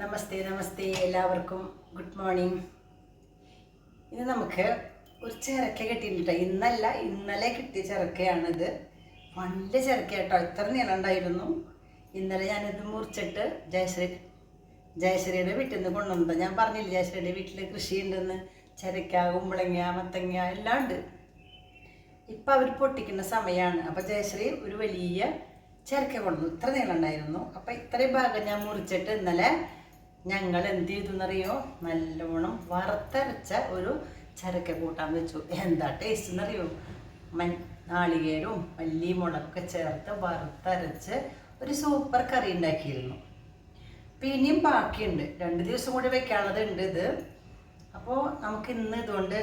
നമസ്തേ നമസ്തേ എല്ലാവർക്കും. Good morning ഇന്ന് നമുക്ക് ഒരു ചിരക്ക കിട്ടിയിട്ടുണ്ട് ഇന്നല്ല ഇന്നലെ കിട്ടിയ ചിരക്കയാണിത്. നല്ല ചിരക്ക കേട്ടോ. ഇത്ര നീളണ്ടായിരുന്നു ഇന്നലെ ഞാനിത് മുറിച്ചിട്ട് ജയശ്രീ ജയശ്രീയുടെ വീട്ടിൽ നിന്ന് കൊണ്ടുവന്നത്. ഞാൻ പറഞ്ഞില്ല ജയശ്രീയുടെ വീട്ടിൽ കൃഷി ഉണ്ടെന്ന് ചിരക്ക കുമ്പളങ്ങ മത്തങ്ങ എല്ലാം ഉണ്ട്. ഇപ്പം അവർ പൊട്ടിക്കുന്ന സമയമാണ് അപ്പോൾ ജയശ്രീ ഒരു വലിയ ചിരക്ക കൊണ്ടു ഇത്ര നീളണ്ടായിരുന്നു അപ്പം ഇത്രയും ഭാഗം ഞാൻ മുറിച്ചിട്ട് ഇന്നലെ ഞങ്ങൾ എന്ത് ചെയ്തു എന്നറിയോ നല്ലോണം വറുത്തരച്ച ഒരു ചരക്ക കൂട്ടാൻ വെച്ചു. എന്താ ടേസ്റ്റ് എന്നറിയോ മൻ നാളികേരവും മല്ലി മുളകൊക്കെ ചേർത്ത് വറുത്തരച്ച് ഒരു സൂപ്പർ കറി ഉണ്ടാക്കിയിരുന്നു പിന്നെയും ബാക്കിയുണ്ട്. രണ്ട് ദിവസം കൂടി വെക്കാനുള്ളത് ഉണ്ട് ഇത്. അപ്പോൾ നമുക്ക് ഇന്ന് ഇതുകൊണ്ട്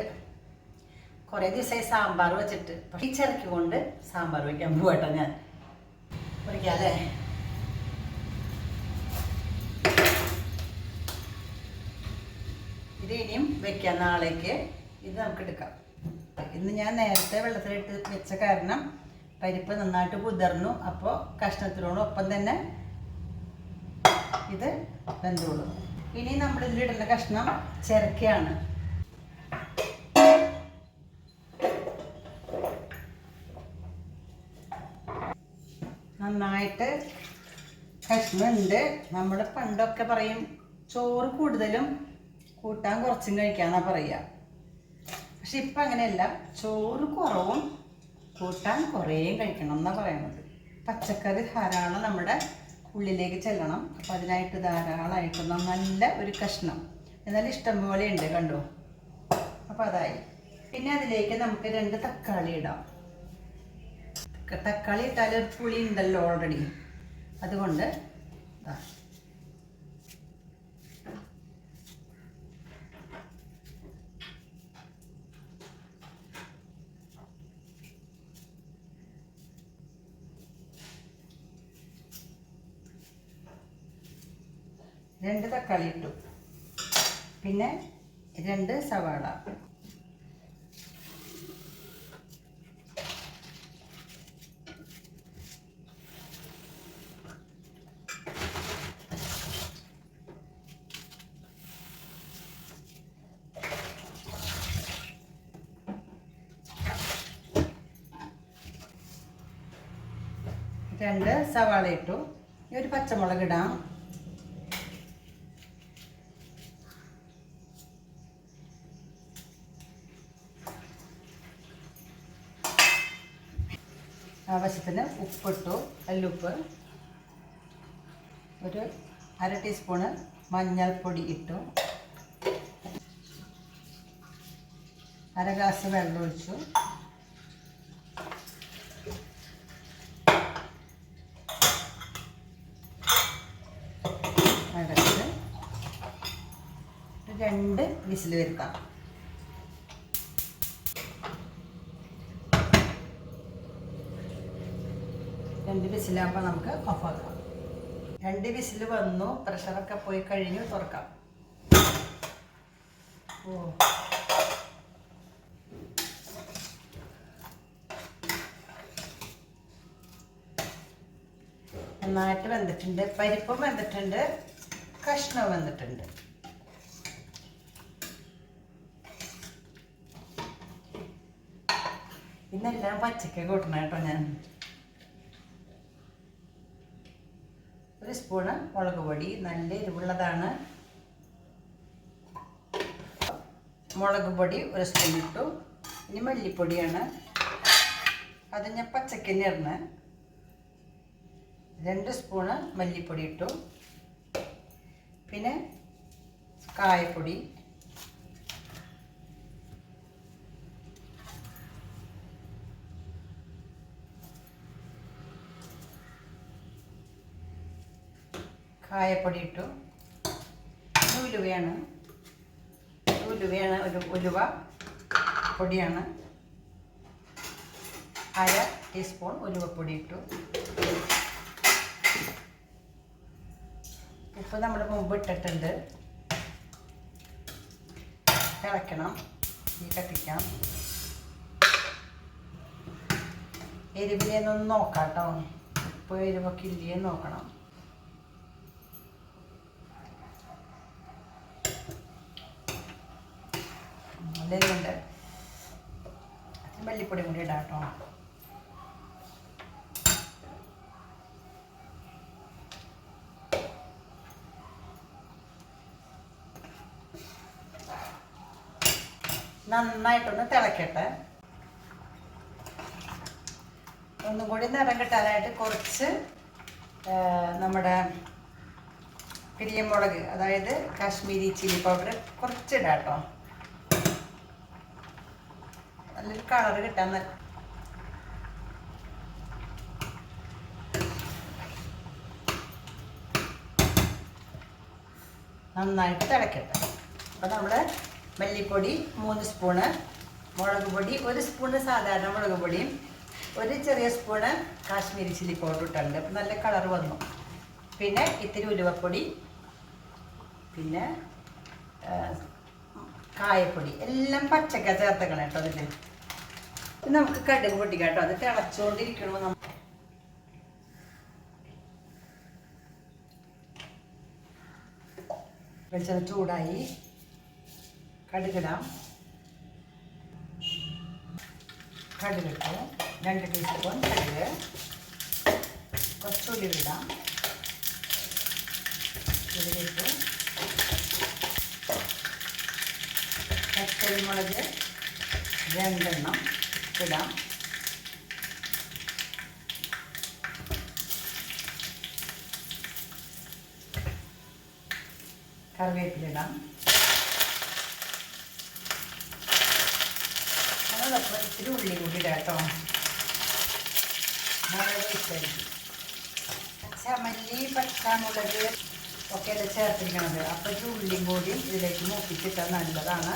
കുറേ ദിവസമായി സാമ്പാർ വെച്ചിട്ട്. ഈ ചിരക്ക് കൊണ്ട് സാമ്പാർ വയ്ക്കാൻ പോകട്ടെ ഞാൻ. പഠിക്കാം അല്ലേ ഇത് ഇനിയും വെക്കാം നാളേക്ക്. ഇത് നമുക്ക് എടുക്കാം. ഇന്ന് ഞാൻ നേരത്തെ വെള്ളത്തിലിട്ട് വെച്ച കാരണം പരിപ്പ് നന്നായിട്ട് കുതിർന്നു. അപ്പോൾ കഷ്ണത്തിനോടൊപ്പം തന്നെ ഇത് വെന്തോളൂ ഇനി നമ്മൾ ഇതിലിടുന്ന കഷ്ണം ചിരക്കയാണ്. നന്നായിട്ട് കഷ്ണമുണ്ട്. നമ്മൾ പണ്ടൊക്കെ പറയും ചോറ് കൂടുതലും കൂട്ടാൻ കുറച്ചും കഴിക്കാന്നാ പറയുക പക്ഷെ ഇപ്പം അങ്ങനെയല്ല ചോറ് കുറവും കൂട്ടാൻ കുറേയും കഴിക്കണം എന്നാ പറയുന്നത് പച്ചക്കറി ധാരാളം നമ്മുടെ ഉള്ളിലേക്ക് ചെല്ലണം. അപ്പം അതിനായിട്ട് ധാരാളമായിട്ട് നല്ല ഒരു കഷ്ണം. എന്നാലും ഇഷ്ടം പോലെ ഉണ്ട് കണ്ടോ? അപ്പം അതായി. പിന്നെ അതിലേക്ക് നമുക്ക് രണ്ട് തക്കാളി ഇടാം. തക്കാളി ഇട്ടാൽ പുളി ഉണ്ടല്ലോ ഓൾറെഡി അതുകൊണ്ട് രണ്ട് തക്കാളി ഇട്ടു. പിന്നെ രണ്ട് സവാള. രണ്ട് സവാള ഇട്ടു. ഒരു പച്ചമുളക് ഇടാം. ആവശ്യത്തിന് ഉപ്പിട്ടു കല്ലുപ്പ് ഒരു അര ടീസ്പൂണ് മഞ്ഞൾപ്പൊടി ഇട്ടു. അര ഗ്ലാസ് വെള്ളം ഒഴിച്ചു. അടച്ച്. രണ്ട് വിസിൽ വരുത്താം. രണ്ട് വിസിലാകുമ്പോൾ നമുക്ക് ഓഫ് ആക്കാം. രണ്ട് വിസിൽ വന്നു പ്രഷറൊക്കെ പോയി കഴിഞ്ഞു തുറക്കാം. ഓ. നന്നായിട്ട് വെന്തിട്ടുണ്ട്. പരിപ്പും വെന്തിട്ടുണ്ട്. കഷ്ണവും വെന്തിട്ടുണ്ട്. ഇന്നെല്ലാം പച്ചക്ക കൂട്ടണം കേട്ടോ ഞാൻ ഒരു സ്പൂണ് മുളക് പൊടി. നല്ല എരിവുള്ളതാണ്. മുളക് പൊടി ഒരു സ്പൂൺ ഇട്ടു. ഇനി മല്ലിപ്പൊടിയാണ്. അത് ഞാൻ പച്ചക്കന്നെ രണ്ട് സ്പൂണ് മല്ലിപ്പൊടി ഇട്ടു. പിന്നെ കായപ്പൊടി. കായപ്പൊടി ഇട്ടു ഉലുവയാണ് ഉലുവയാണ് ഒരു ഉലുവ പൊടിയാണ്. അര ടീസ്പൂൺ ഉലുവപ്പൊടി ഇട്ടു ഉപ്പ് നമ്മൾ മുമ്പ് ഇട്ടിട്ടുണ്ട്. ഇളക്കണം ഈ കത്തിക്കാം. എരിവിലെന്നൊന്ന് നോക്കാം കേട്ടോ ഉപ്പ് എരിവൊക്കെ ഇല്ലേ നോക്കണം. അതിന് മല്ലിപ്പൊടി കൂടി ഇടാം കേട്ടോ. നന്നായിട്ടൊന്ന് തിളക്കട്ടെ. ഒന്നും കൂടി നിറം കിട്ടാനായിട്ട് കുറച്ച് നമ്മുടെ പിരിയമുളക് അതായത് കാശ്മീരി ചില്ലി പൗഡർ കുറച്ചിടാം കേട്ടോ. നല്ലൊരു കളർ കിട്ടാൻ നല്ല നന്നായിട്ട് തിളക്കട്ടെ. അപ്പോൾ നമ്മൾ മല്ലിപ്പൊടി മൂന്ന് സ്പൂണ് മുളക് പൊടി ഒരു സ്പൂണ് സാധാരണ മുളക് പൊടിയും ഒരു ചെറിയ സ്പൂണ് കാശ്മീരി ചില്ലി പൗഡർ ഇട്ടുണ്ട് അപ്പം നല്ല കളർ വന്നു. പിന്നെ ഇത്തിരി ഉലുവപ്പൊടി പിന്നെ കായപ്പൊടി. എല്ലാം പച്ചക്ക ചേർത്തക്കണം കേട്ടോ അതിൽ നമുക്ക് കടുക് പൊട്ടിക്കാം കേട്ടോ അത് തിളച്ചുകൊണ്ടിരിക്കണോ നമ്മൾ വെച്ചത് ചൂടായി. കടുകിടാം. കടുകിട്ടു. രണ്ട് ടീസ്പൂൺ കടുക്. കുറച്ചുള്ളി വിടാം ഉള്ളിലിട്ടു. പച്ചരിമുളക് രണ്ടെണ്ണം. ഇടാം. കറിവേപ്പിലിടാം അതോടൊപ്പം ഇത്തിരി ഉള്ളി കൂടി ഇടാം കേട്ടോ. മുളക് ഇട്ടായിരിക്കും ചമല്ലി പച്ചമുളക് ഒക്കെ ചേർത്തിരിക്കണത്. അപ്പോഴത്തെ ഉള്ളിയും കൂടി ഇതിലേക്ക് മൂപ്പിച്ചിട്ടാൽ നല്ലതാണ്.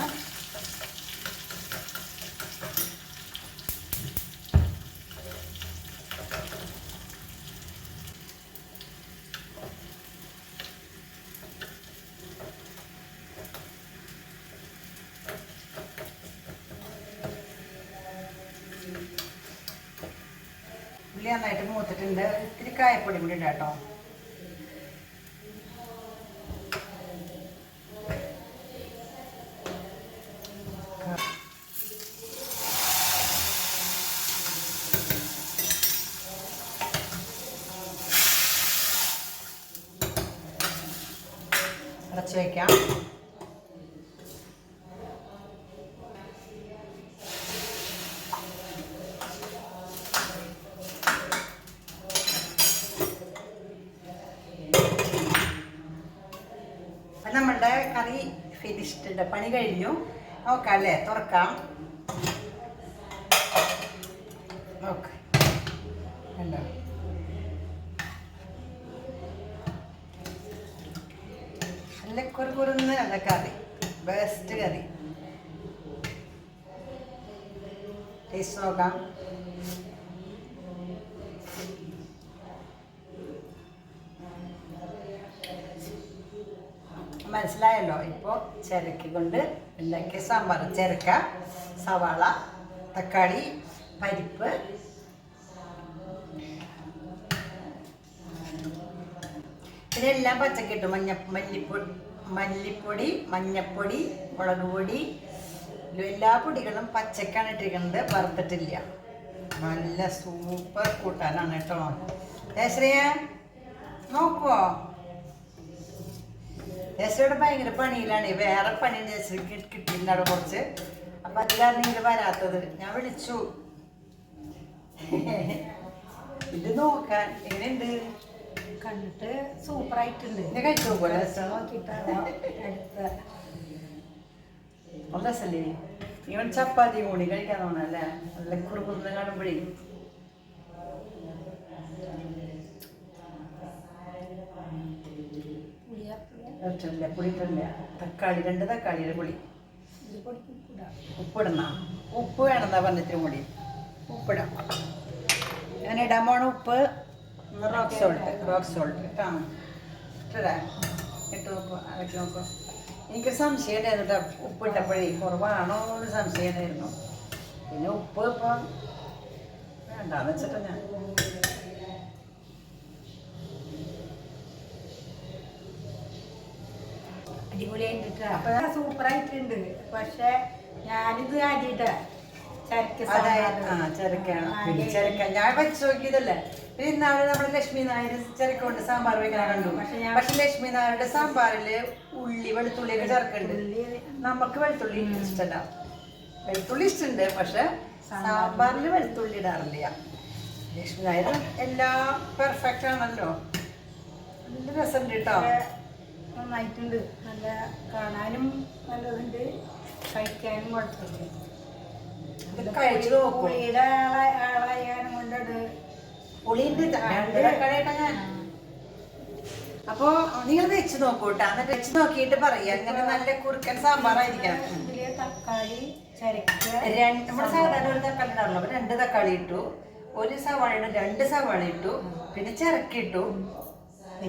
ഉള്ളി നന്നായിട്ട് മൂത്തിട്ടുണ്ട്. ഇത്തിരി കായപ്പൊടി കൂടി ഉണ്ട് കേട്ടോ അടച്ചു വയ്ക്കാം അപ്പം നമ്മളുടെ കറി ഫിനിഷ്ഡ് പണി കഴിഞ്ഞു. നോക്കാം അല്ലേ? തുറക്കാം. നോക്ക്. കണ്ടോ? നല്ല കുറുകുറുന്ന് നല്ല കറി. ബെസ്റ്റ് കറി. ടേസ്റ്റ് നോക്കാം. മനസ്സിലായല്ലോ? ചിരക്കി കൊണ്ട് ഉണ്ടാക്കിയ സാമ്പാർ ചിരക്ക സവാള തക്കാളി പരിപ്പ്. ഇതെല്ലാം പച്ചക്കിട്ടു മഞ്ഞ മല്ലിപ്പൊടി മല്ലിപ്പൊടി മഞ്ഞപ്പൊടി മുളക് പൊടി. എല്ലാ പൊടികളും പച്ചക്കാണ് ഇട്ടിരിക്കുന്നത്. വറുത്തിട്ടില്ല. നല്ല സൂപ്പർ കൂട്ടാനാണ് കേട്ടോ. ജയശ്രീയ നോക്കുവോ? ജയശ്രീയുടെ ഭയങ്കര പണിയിലാണ്. വേറെ പണി ജയശ്രീക്ക് കിട്ടിയിട്ടുണ്ട് കുറച്ച്. അപ്പം അത് കാരണം ഇങ്ങനെ വരാത്തത്. ഞാൻ വിളിച്ചു. ഇത് നോക്കാൻ. എങ്ങനെയുണ്ട്? കണ്ടിട്ട് സൂപ്പർ ആയിട്ടുണ്ട് രസല്ലേ? ഇവൻ ചപ്പാത്തി കൂടി കഴിക്കാൻ തോന്നല്ലേ നല്ല കുറുകുറുന്ന് കാണുമ്പോഴേ. ഇട്ടില്ല പുളി ഇട്ടില്ല തക്കാളി രണ്ട് തക്കാളിയുടെ പുളി. ഉപ്പിടണ. ഉപ്പ് വേണമെന്നാ പറഞ്ഞിട്ട് മുടി. ഉപ്പിടാം. ഞാൻ ഇടാൻ പോണ ഉപ്പ് റോക്ക് സോൾട്ട് റോക്ക് സോൾട്ട് ഇട്ടാണ് ഇട്ടിടാ. ഇട്ട് നോക്കൂ അതൊക്കെ നോക്കൂ. എനിക്ക് സംശയം ഉണ്ടായിരുന്നു ഉപ്പ് ഇട്ടപ്പോഴേ കുറവാണോ എന്ന് സംശയം ഉണ്ടായിരുന്നു. പിന്നെ ഉപ്പ് ഇപ്പം വേണ്ടാന്ന് വെച്ചിട്ടാ ഞാൻ. അടിപൊളിയായിട്ടാ അപ്പൊ സൂപ്പർ ആയിട്ടുണ്ട് പക്ഷെ ഞാനിത് ആദ്യമായിട്ടാ ചരക്ക് ഞാൻ വെച്ച് നോക്കിയതല്ലേ? പിന്നെ ഇന്നാൾ നമ്മുടെ ലക്ഷ്മി നായർ ചെറുക്ക കൊണ്ട് സാമ്പാർ വെക്കാൻ കണ്ടു. പക്ഷെ ലക്ഷ്മി നായരുടെ സാമ്പാറിൽ ഉള്ളി വെളുത്തുള്ളിയൊക്കെ ചേർക്കുന്നുണ്ട്. ഉള്ളി നമുക്ക് വെളുത്തുള്ളി ഇഷ്ടമല്ല വെളുത്തുള്ളി ഇഷ്ടമുണ്ട് പക്ഷെ സാമ്പാറിൽ വെളുത്തുള്ളി ഇടാറില്ല. ലക്ഷ്മി നായർ എല്ലാം പെർഫെക്റ്റ് ആണല്ലോ. നല്ല രസമുണ്ട് കേട്ടോ ഒക്കെ നന്നായിട്ടുണ്ട്. നല്ല കാണാനും നല്ലതുണ്ട്. കഴിക്കാനും കുഴപ്പമില്ല. അപ്പൊ പുളിയുടെ ആളാ- ആളായാലും കൊണ്ടത് പുളിയുണ്ട്. അപ്പോ നിങ്ങൾ വെച്ച് നോക്കൂട്ടാ. കേട്ടോ എന്നിട്ട് വെച്ച് നോക്കിയിട്ട് പറയാ. ഇങ്ങനെ നല്ല കുറുക്കൻ സാമ്പാറായിരിക്കണം. ഇതിൽ തക്കാളി ചരക്ക് രണ്ട് നമ്മുടെ സാധാരണ ഒരു തക്കാളി ഉണ്ടാവുള്ളൂ അപ്പൊ രണ്ട് തക്കാളി ഇട്ടു. ഒരു സവാള ഇട്ടു രണ്ട് സവാള ഇട്ടു. പിന്നെ ചിറക്കിട്ടു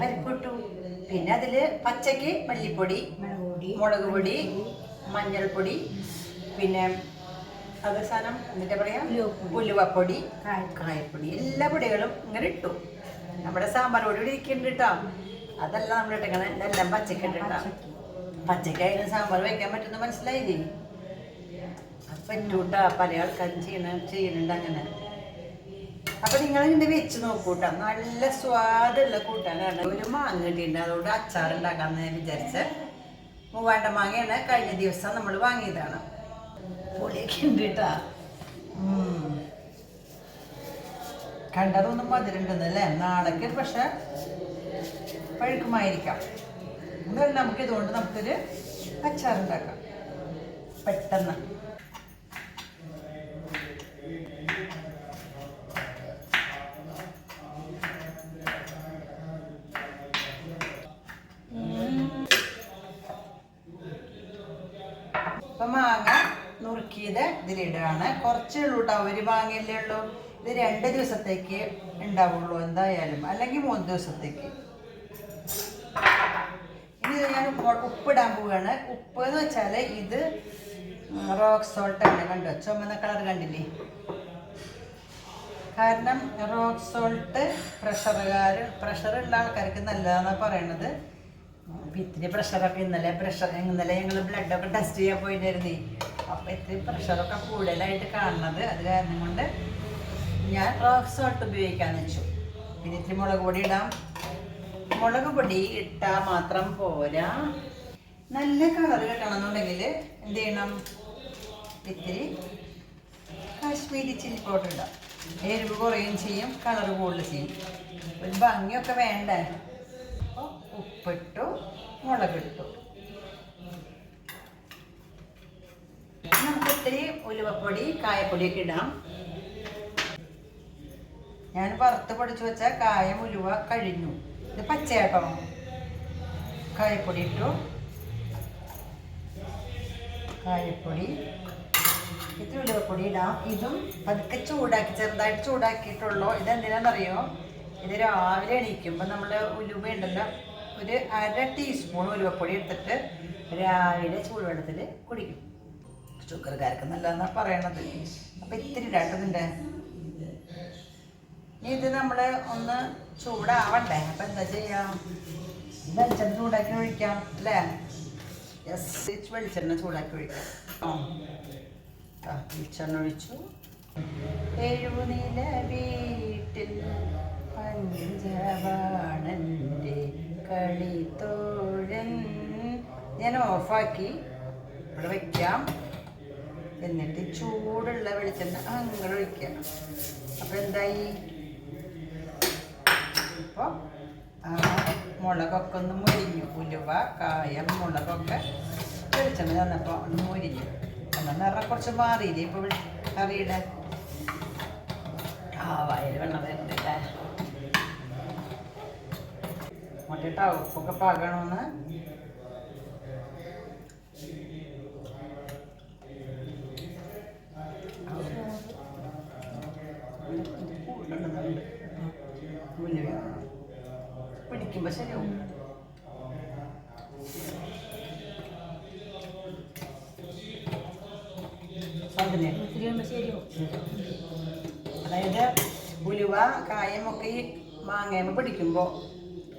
പരിപ്പിട്ടു പിന്നെ അതിൽ പച്ചക്ക് മല്ലിപ്പൊടി മുളക് പൊടി മഞ്ഞൾപ്പൊടി പിന്നെ അവസാനം എന്നിട്ട് പറയാ? ഉലുവപ്പൊടി. ഉലുവപ്പൊടി കായ- കായപ്പൊടി. എല്ലാ പൊടികളും ഇങ്ങനെ ഇട്ടു. നമ്മുടെ സാമ്പാർ പൊടി കൂടി ഇരിക്കുന്നുണ്ട് കേട്ടോ അതല്ല നമ്മൾ ഇട്ടേക്കണേ. ഇതെല്ലാം പച്ചക്ക് ഇട്ടിട്ടാ. പച്ചക്കായാലും സാമ്പാർ വെക്കാൻ പറ്റുന്ന മനസ്സിലായില്ലേ? പറ്റൂട്ടാ. പല ആൾക്കാരും ചെയ്യണ ചെയ്യുന്നുണ്ട് അങ്ങനെ. അപ്പൊ നിങ്ങൾ ഇതിന്റെ വെച്ച് നോക്കൂട്ടാ. നല്ല സ്വാദുള്ള കൂട്ടാനാണ്. ഒരു മാങ്ങ കിട്ടിയിട്ടുണ്ട്. അതുകൊണ്ട് അച്ചാർ ഉണ്ടാക്കാന്ന് ഞാൻ വിചാരിച്ച. മൂവാണ്ട മാങ്ങയാണ് കഴിഞ്ഞ ദിവസം നമ്മൾ വാങ്ങിയതാണ്. പൊളിയൊക്കെ ഉണ്ട് കേട്ടാ. കണ്ടതൊന്നും മധുരണ്ടെന്നല്ലേ നാളേക്ക് പക്ഷെ പഴുക്കുമായിരിക്കാം. എന്നാലും നമുക്ക് ഇതുകൊണ്ട് നമുക്കൊരു അച്ചാറുണ്ടാക്കാം. പെട്ടെന്ന്. ഇപ്പൊ മാങ്ങ നുറുക്കിയത് ഇതിലിടുകയാണ് കുറച്ചേ ഉള്ളൂ കേട്ടോ ഒരു മാങ്ങയല്ലേ ഉള്ളൂ. ഇത് രണ്ട് ദിവസത്തേക്ക് ഉണ്ടാവുള്ളൂ എന്തായാലും. അല്ലെങ്കിൽ മൂന്ന് ദിവസത്തേക്ക്. ഇനി ഞാൻ ഉപ്പ് ഉപ്പിടാൻ പോവുകയാണ് ഉപ്പ് എന്ന് വെച്ചാൽ ഇത് റോക്ക് സോൾട്ട് ആണ്. കണ്ടോ? ചുമന്ന കളർ കണ്ടില്ലേ? കാരണം റോക്ക് സോൾട്ട് പ്രഷറുകാർ പ്രഷർ ഉള്ള ആൾക്കാർക്ക് നല്ലതാണെന്നാണ് പറയണത്. അപ്പം ഇത്തിരി പ്രഷറൊക്കെ ഇന്നലെ പ്രഷർ ഇന്നലെ ഞങ്ങൾ ബ്ലഡൊക്കെ ടെസ്റ്റ് ചെയ്യാൻ പോയിട്ടായിരുന്നേ അപ്പം ഇത്തിരി പ്രഷറൊക്കെ കൂടുതലായിട്ട് കാണുന്നത് അത് കാരണം കൊണ്ട് ഞാൻ റോക്ക് സോൾട്ട് ഉപയോഗിക്കാന്ന് വെച്ചു. പിന്നെ ഇത്തിരി മുളക് പൊടി ഇടാം. മുളക് പൊടി ഇട്ടാൽ മാത്രം പോരാ. നല്ല കളർ കിട്ടണമെന്നുണ്ടെങ്കിൽ എന്ത് ചെയ്യണം? ഇത്തിരി കാശ്മീരി ചില്ലി പൗഡർ ഇടാം. എരിവ് കുറയും ചെയ്യും കളർ കൂടുതൽ ചെയ്യും. ഒരു ഭംഗിയൊക്കെ വേണ്ടേ? ഉപ്പിട്ടു മുളകിട്ടു. നമുക്ക് ഇത്തിരി ഉലുവപ്പൊടി കായപ്പൊടിയൊക്കെ ഇടാം. ഞാൻ വറുത്ത് പൊടിച്ചു വെച്ച കായം ഉലുവ കഴിഞ്ഞു. ഇത് പച്ചയാട്ടോ. കായപ്പൊടി ഇട്ടു. കായപ്പൊടി. ഇത്തിരി ഉലുവപ്പൊടി ഇടാം. ഇതും പതുക്കെ ചൂടാക്കി ചെറുതായിട്ട് ചൂടാക്കിയിട്ടുള്ളൂ. ഇതെന്തിനാണെന്നറിയോ? ഇത് രാവിലെ എണീക്കുമ്പോൾ നമ്മൾ ഉലുവ ഉണ്ടല്ലോ ഒരു അര ടീസ്പൂൺ ഉലുവപ്പൊടി എടുത്തിട്ട് രാവിലെ ചൂടുവെള്ളത്തിൽ കുടിക്കും. ഷുഗർകാർക്ക് നല്ലതെന്നാണ് പറയണത്. അപ്പം ഇത്തിരി ഇടാട്ടതിന്റെ ഇനി ഇത് നമ്മൾ ഒന്ന് ചൂടാവണ്ടേ? അപ്പം എന്താ ചെയ്യാം? വെളിച്ചെണ്ണ ചൂടാക്കി ഒഴിക്കാം അല്ലേ? യെസ് വെളിച്ചെണ്ണ ചൂടാക്കി ഒഴിക്കാം. ആ വെളിച്ചെണ്ണ ഒഴിച്ചു. എഴുന്നീല വീട്ടിൽ പഞ്ചവാണന്റെ കളിത്തോഴൻ. ഞാൻ ഓഫാക്കി. ഇവിടെ വയ്ക്കാം എന്നിട്ട് ചൂടുള്ള വെളിച്ചെണ്ണ അങ്ങനെ ഒഴിക്കാം അപ്പോൾ എന്തായി? ഇപ്പോൾ മുളകൊക്കെ ഒന്ന് മുരിഞ്ഞു. ഉലുവ കായം മുളകൊക്കെ വെളിച്ചെണ്ണ തന്നപ്പോൾ ഒന്ന് മുരിഞ്ഞു. എന്നാൽ നിറ കുറച്ച് മാറിയില്ലേ ഇപ്പോൾ കറിയുടെ? ആ വയറ് വെള്ളം മുട്ടയിട്ടാ ഉപ്പൊക്കെ പാകണമെന്ന് പിടിക്കുമ്പോ ശരിയാവും. അതിനെ ഇത്തിരി ആകുമ്പോൾ ശരിയാവും. അതായത് ഉലുവ കായമൊക്കെ ഈ മാങ്ങയമ്മ പിടിക്കുമ്പോൾ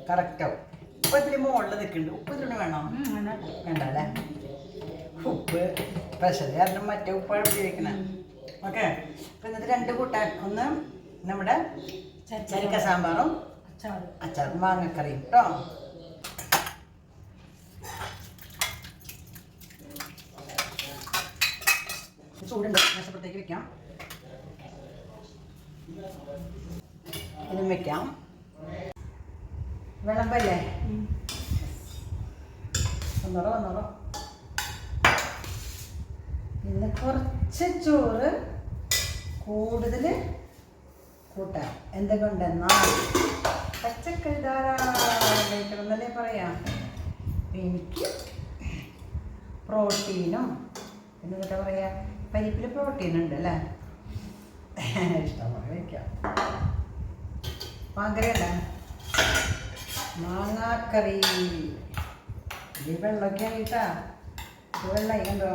കറക്റ്റാവും ഉപ്പ് ഇതിൽ മുകളിൽ നിൽക്കുന്നുണ്ട് ഉപ്പ് ഇതിലൂടെ വേണോ? വേണ്ട. അല്ലേ ഉപ്പ് പ്രഷർ കാരണം മറ്റേ ഉപ്പാണ് ഉപയോഗിക്കുന്നത് ഓക്കെ അപ്പം ഇന്നത്തെ രണ്ട് കൂട്ടാൻ. ഒന്ന് നമ്മുടെ ചരിക്ക സാമ്പാറും അച്ചാറ്. അച്ചാറും മാങ്ങക്കറിയും. കേട്ടോ ചൂടുണ്ട്. മേശപ്പുറത്തേക്ക് വെക്കാം. ഇതും വെക്കാം. വിളമ്പല്ലേ? വന്നോളൂ വന്നോളൂ. ഇന്ന് കുറച്ച് ചോറ് കൂടുതൽ കൂട്ടാം. എന്തുകൊണ്ടെന്നാൽ പച്ചക്കറി ധാരാളം കഴിക്കണമെന്നല്ലേ പറയാം. എനിക്ക് പ്രോട്ടീനും പിന്നെ എന്താ പറയുക പരിപ്പിൽ പ്രോട്ടീൻ ഉണ്ട് അല്ലേ? ഇഷ്ടംപോലെ കഴിക്കാം. മാങ്ങരയല്ലേ മാങ്ങാക്കറി. ഇത് വെള്ളമൊക്കെ ആയിട്ടാ. ഇത് വെള്ളമായി കണ്ടോ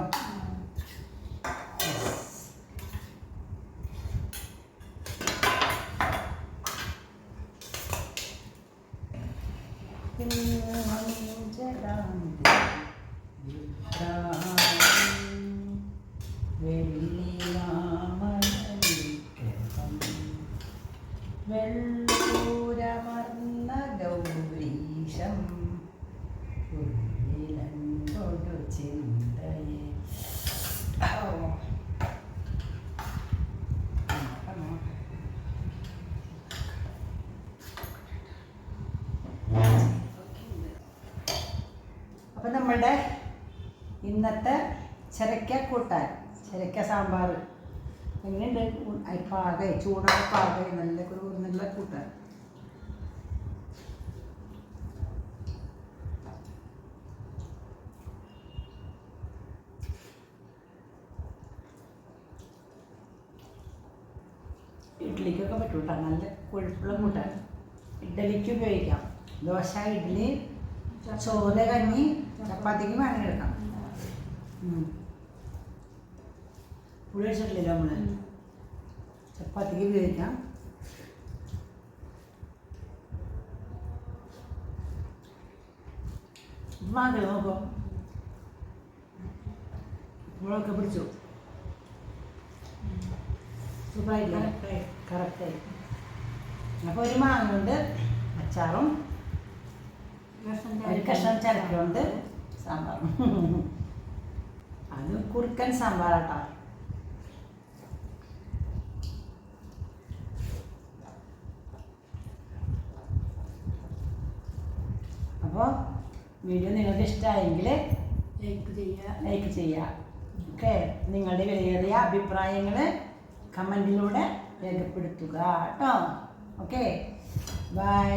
ചിരക്ക കൂട്ടാൻ ചിരക്ക സാമ്പാർ. എങ്ങനെയുണ്ട് പാകമായി ചൂടൊക്കെ പാകമായി നല്ല കുറുന്നുള്ള കൂട്ടാൻ. ഇഡ്ഡലിക്കൊക്കെ പറ്റും കേട്ടോ നല്ല കൊഴുപ്പുള്ള കൂട്ടാൻ. ഇഡ്ഡലിക്ക് ഉപയോഗിക്കാം. ദോശ ഇഡ്ഡലി ചോറ് കഞ്ഞി ചപ്പാത്തിക്ക് വേണമെങ്കിൽ എടുക്കാം. പുളി വെച്ചിട്ടില്ലല്ലോ നമ്മൾ? ചപ്പാത്തിക്ക് ഉപയോഗിക്കാം. മാങ്ങ നോക്കോ. മുളകൊക്കെ പിടിച്ചു? സൂപ്പറായില്ലേ? കറക്റ്റായി. അപ്പോൾ ഒരു മാങ്ങ കൊണ്ട് അച്ചാറും ഒരു കഷ്ണം ചരക്കുണ്ട് സാമ്പാറും. അത് കുറുക്കൻ സാമ്പാറാട്ടോ അപ്പോൾ വീഡിയോ നിങ്ങൾക്ക് ഇഷ്ടമായെങ്കിൽ ലൈക്ക് ചെയ്യുക ലൈക്ക് ചെയ്യുക ഓക്കെ നിങ്ങളുടെ വിലയേറിയ അഭിപ്രായങ്ങൾ കമന്റിലൂടെ രേഖപ്പെടുത്തുക കേട്ടോ. Okay bye